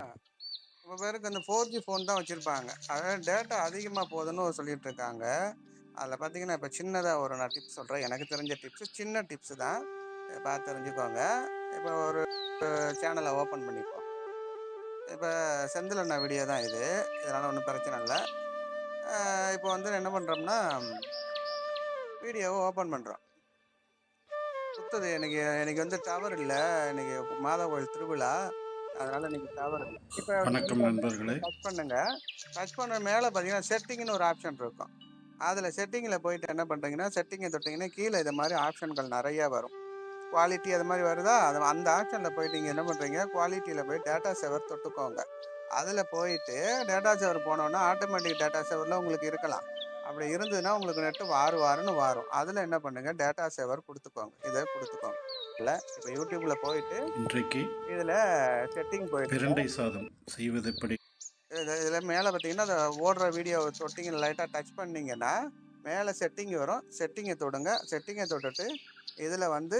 இப்போ பேருக்கு இந்த ஃபோர் ஜி ஃபோன் தான் வச்சுருப்பாங்க. அதாவது டேட்டா அதிகமாக போகுதுன்னு சொல்லிட்டு இருக்காங்க அதில் பார்த்தீங்கன்னா இப்போ சின்னதாக ஒரு நான் டிப்ஸ் சொல்கிறேன் எனக்கு தெரிஞ்ச டிப்ஸு சின்ன டிப்ஸு தான். பார்த்து தெரிஞ்சுக்கோங்க. இப்போ ஒரு சேனலை ஓப்பன் பண்ணிப்போம். இப்போ செந்தில் அண்ணா வீடியோ தான் இது. இதனால் ஒன்றும் பிரச்சனை இல்லை. இப்போ வந்து என்ன பண்ணுறோம்னா வீடியோவை ஓப்பன் பண்ணுறோம் சுத்தது எனக்கு எனக்கு வந்து டவர் இல்லை. இன்னைக்கு மாதா கோயில் திருவிழா. அதனால டவர் இல்லை இப்போ வணக்கம் நண்பர்களே. டச் பண்ணுங்க. டச் பண்ண மேலே பார்த்தீங்கன்னா செட்டிங்னு ஒரு ஆப்ஷன் இருக்கும். அதில் செட்டிங்கில் போயிட்டு என்ன பண்ணுறீங்கன்னா செட்டிங்கை தொட்டிங்கன்னா கீழே இது மாதிரி ஆப்ஷன்கள் நிறையா வரும். குவாலிட்டி அது மாதிரி வருதா? அது அந்த ஆப்ஷனில் போயிட்டு நீங்கள் என்ன பண்ணுறீங்க குவாலிட்டியில் போய் டேட்டா சேவர் தொட்டுக்கோங்க. அதில் போயிட்டு டேட்டா சேவர் போனோன்னா ஆட்டோமேட்டிக் டேட்டா சேவரில் உங்களுக்கு இருக்கலாம். அப்படி இருந்ததுன்னா உங்களுக்கு நெட்டு வாரு வாருன்னு வாரும். அதில் என்ன பண்ணுங்க? டேட்டா சேவர் கொடுத்துக்கோங்க. இதை கொடுத்துக்கோங்க. இல்லை இப்போ யூடியூப்பில் போயிட்டு இன்றைக்கு இதில் செட்டிங் போயிட்டு சாதம் செய்வது எப்படி? இது இதில் மேலே பார்த்தீங்கன்னா அந்த ஓடுற வீடியோ தொட்டிங்க லைட்டாக டச் பண்ணீங்கன்னா மேலே செட்டிங் வரும். செட்டிங்கை தொடுங்க. செட்டிங்கை தொட்டுட்டு இதில் வந்து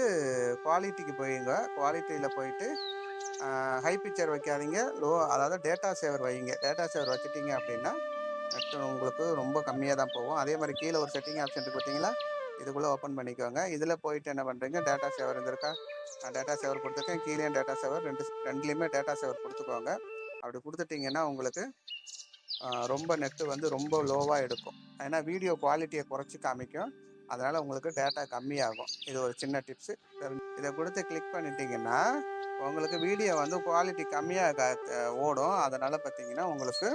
குவாலிட்டிக்கு போயிங்க குவாலிட்டியில் போயிட்டு ஹை பிக்சர் வைக்காதீங்க. லோ அதாவது டேட்டா சேவர் வைங்க. டேட்டா சேவர் வச்சுட்டீங்க அப்படின்னா உங்களுக்கு ரொம்ப கம்மியாக தான் போகும். அதே மாதிரி கீழே ஒரு செட்டிங் ஆப்ஷன் இருக்கு பார்த்தீங்களா இதுக்குள்ளே ஓப்பன் பண்ணிக்கோங்க. இதில் போயிட்டு என்ன பண்ணுறீங்க டேட்டா சேவர் இருந்திருக்கா? நான் டேட்டா சேவர் கொடுத்துருக்கேன். கீழே டேட்டா சேவர் ரெண்டு ரெண்டுலேயுமே டேட்டா சேவர் கொடுத்துக்கோங்க. அப்படி கொடுத்துட்டிங்கன்னா உங்களுக்கு ரொம்ப நெட்டு வந்து ரொம்ப லோவாக எடுக்கும். ஏன்னா வீடியோ குவாலிட்டியை குறைச்சி காமிக்கும். அதனால் உங்களுக்கு டேட்டா கம்மியாகும். இது ஒரு சின்ன டிப்ஸு இதை கொடுத்து கிளிக் பண்ணிட்டீங்கன்னா உங்களுக்கு வீடியோ வந்து குவாலிட்டி கம்மியாக ஓடும். அதனால் பார்த்தீங்கன்னா உங்களுக்கு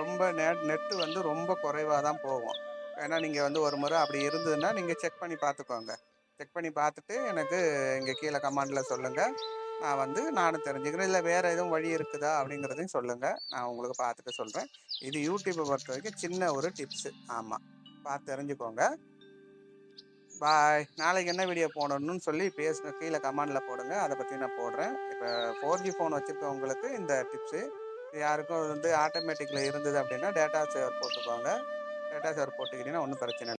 ரொம்ப நெட் நெட்டு வந்து ரொம்ப குறைவாக தான் போகும். ஏன்னா நீங்கள் வந்து ஒரு முறை அப்படி இருந்ததுன்னா நீங்கள் செக் பண்ணி பார்த்துக்கோங்க. செக் பண்ணி பார்த்துட்டு எனக்கு இங்கே கீழே கமாண்டில் சொல்லுங்கள் நான் வந்து நானும் தெரிஞ்சுக்கிறேன். இல்லை வேறு எதுவும் வழி இருக்குதா அப்படிங்கிறதையும் சொல்லுங்கள் நான் உங்களுக்கு பார்த்துட்டு சொல்கிறேன் இது யூடியூப்பை பொறுத்த வரைக்கும் சின்ன ஒரு டிப்ஸு ஆமாம் பார்த்து தெரிஞ்சுக்கோங்க. பாய் நாளைக்கு என்ன வீடியோ போடணும்னு சொல்லி பேசுங்க கீழே கமெண்டில் போடுங்க. அதை பற்றி நான் போடுறேன். இப்போ ஃபோர் ஜி ஃபோன் வச்சுருக்கவங்களுக்கு இந்த டிப்ஸு யாருக்கும் வந்து ஆட்டோமேட்டிக்கில் இருந்தது அப்படின்னா டேட்டா சேவர் போட்டுக்கோங்க. டேட்டா சேவர் போட்டுக்கிட்டீங்கன்னா ஒன்றும் பிரச்சனை இல்லை.